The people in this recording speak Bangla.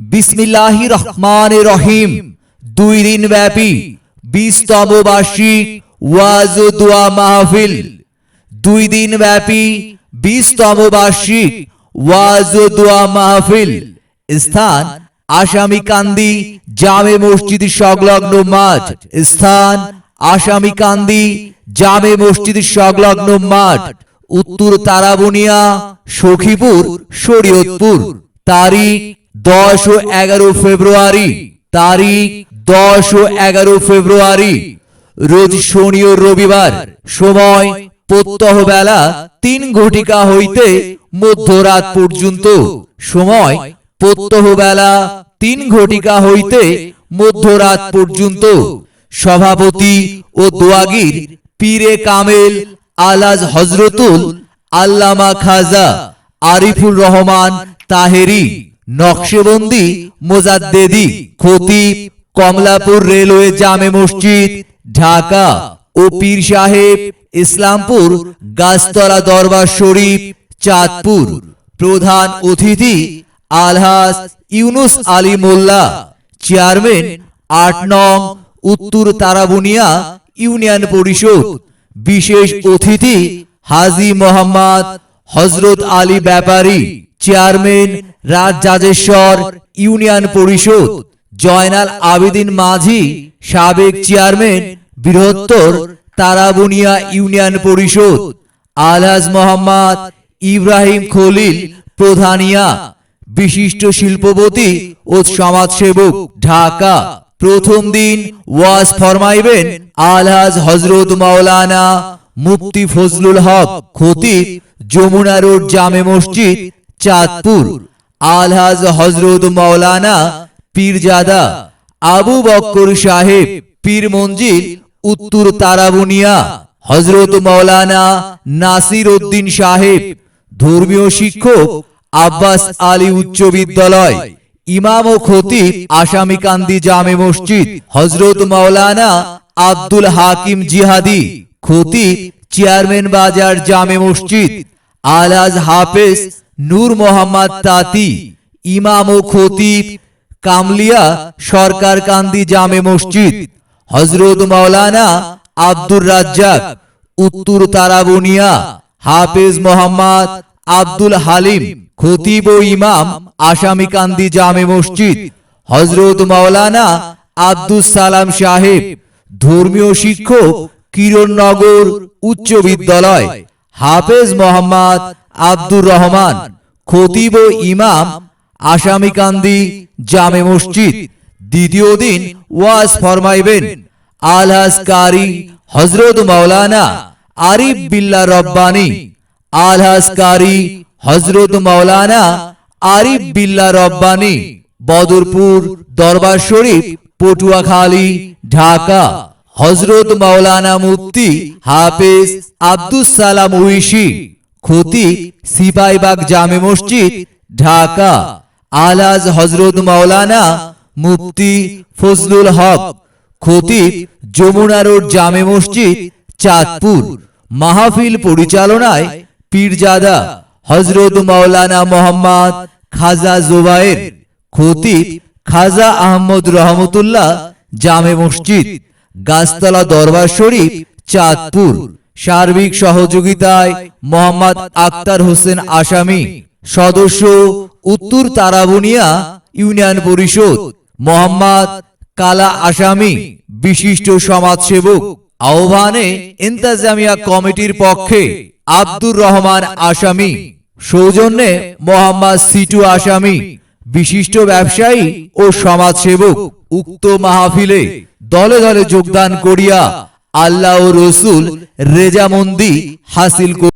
বিসমিল্লাহি রহমান রহিম। দুই দিন ব্যাপী বিশতম বার্ষিক ওয়াজ দোয়া মাহফিল। দুই দিন ব্যাপী বিশতম বার্ষিক ওয়াজ দোয়া মাহফিল। স্থান আসামি কান্দি জামে মসজিদ সংলগ্ন মাঠ। স্থান আসামি কান্দি জামে মসজিদ সংলগ্ন মাঠ। উত্তর তারাবনিয়া, সখীপুর, শরীয়তপুর। তারিখ দশ ও এগারো ফেব্রুয়ারি তারিখ দশ ও এগারো ফেব্রুয়ারি। রোজ শনি ও রবিবার সময় প্রত্যহ বেলা তিন ঘটিকা হইতে মধ্যরাত পর্যন্ত। সময় প্রত্যহ বেলা তিন ঘটিকা হইতে মধ্যরাত পর্যন্ত। সভাপতি ও দোয়াগির পীরে কামেল আলাজ হজরতুল আল্লামা খাজা আরিফুর রহমান তাহেরি। নকশেবন্দি মোজাদ্দেদি, খতিব, কমলাপুর রেলওয়ে জামে মসজিদ, ঢাকা ও পীর সাহেব, ইসলামপুর, গাছতলা দরবার শরীফ, চাঁদপুর। প্রধান অতিথি আলহাস ইউনুস আলী মোল্লা, চেয়ারম্যান আট নং উত্তর তারাবুনিয়া ইউনিয়ন পরিষদ। বিশেষ অতিথি হাজি মোহাম্মদ হজরত আলী ব্যাপারী, চেয়ারম্যান রাজরাজেশ্বর ইউনিয়ন পরিষদ জয়নাল আবেদিন মাঝি, সাবেক চেয়ারম্যান বৃহত্তর তারাবুনিয়া ইউনিয়ন পরিষদ, আলহাজ মোহাম্মদ ইব্রাহিম খলিল প্রধানিয়া, বিশিষ্ট শিল্পপতি ও সমাজসেবক ঢাকা। প্রথম দিন ওয়াজ ফরমাইবেন আলহাজ হজরত মাওলানা মুফতি ফজলুল হক খতিব, যমুনা রোড জামে মসজিদ, চাঁদপুর। আলহাজ হজরত মাওলানা পীরজাদা আবু বক্কর সাহেব পীর মঞ্জিল উত্তর তারাবুনিয়া, হজরত মাওলানা নাসির উদ্দিন সাহেব, ধর্মীয় শিক্ষক আব্বাস আলী উচ্চ বিদ্যালয়, ইমাম ও খতিব আসামি কান্দি জামে মসজিদ, হজরত মৌলানা আব্দুল হাকিম জিহাদি, খতিব চেয়ারম্যান বাজার জামে মসজিদ আলাজ হাফেজ নূর মোহাম্মদ তাতি, ইমাম ও খতিব, কামলিয়া সরকার কান্দি জামে মসজিদ হজরত মাওলানা আব্দুর রাজ্জাক, উত্তর তারাবুনিয়া, হাফেজ মোহাম্মদ আব্দুল হালিম, খতিব ও ইমাম আসামি কান্দি জামে মসজিদ হজরত মাওলানা আব্দুল সালাম সাহেব, ধর্মীয় শিক্ষক কিরণনগর উচ্চ বিদ্যালয়, হাফেজ মোহাম্মদ আব্দুর রহমান, খতিব ইমাম, আসামি কান্দি জামে মসজিদ। দ্বিতীয় দিন ওয়াজ ফরমাইবেন আলহাজ কারি হজরত মাওলানা আরিফ বিল্লা রব্বানি। আলহাজ কারি হজরত মাওলানা আরিফ বিল্লা রব্বানি, বদরপুর দরবার শরীফ, পটুয়াখালী, ঢাকা। হজরত মাওলানা মুফতি হাফেজ আব্দুস সালাম উইশি খতি সিপাইবাগ জামে মসজিদ, ঢাকা। আলাজ হজরত মাওলানা মুফতি ফজলুল হক খতিব যমুনা রোড জামে মসজিদ, চাঁদপুর। মাহফিল পরিচালনায় পীরজাদা হজরত মাওলানা মোহাম্মদ খাজা জোবায়ের খতিব খাজা আহমদ রহমতুল্লাহ জামে মসজিদ, গাছতলা দরবার শরীফ, চাঁদপুর। সার্বিক সহযোগিতায় মোহাম্মদ আক্তার হোসেন আসামি। সদস্য উত্তর তারাবুনিয়া ইউনিয়ন পরিষদ, মোহাম্মদ কালা আসামি, বিশিষ্ট সমাজসেবক। আহ্বানে ইন্তাজামিয়া কমিটির পক্ষে আব্দুর রহমান আসামি। সৌজন্যে মোহাম্মদ সিটু আসামি, বিশিষ্ট ব্যবসায়ী ও সমাজসেবক। উক্ত মাহফিলে দলে দলে যোগদান করিয়া আল্লাহ রসুল রেজামন্দি হাসিল